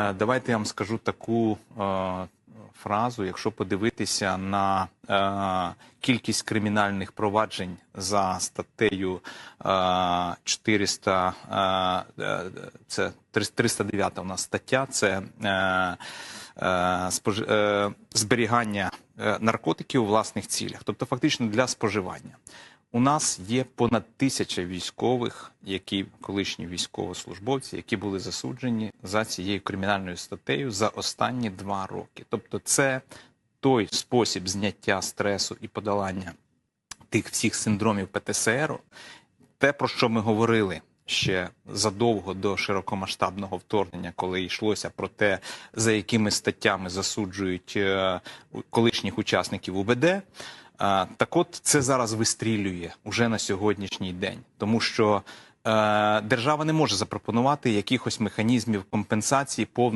Е, Давайте я вам скажу таку е, фразу. Якщо подивитися на е, кількість кримінальних проваджень за статтею е, 400, е, е, це 309 у нас стаття, це е, е, спож- е, зберігання е, наркотиків у власних цілях, тобто фактично для споживання. У нас є понад тисяча військових, які колишні військовослужбовці, які були засуджені за цією кримінальною статтею за останні два роки. Тобто, це той спосіб зняття стресу і подолання тих всіх синдромів ПТСР, те, про що ми говорили ще задовго до широкомасштабного вторгнення, коли йшлося про те, за якими статтями засуджують е, колишніх учасників УБД. Так от це зараз вистрілює уже на сьогоднішній день, тому що е, держава не може запропонувати якихось механізмів компенсації повної.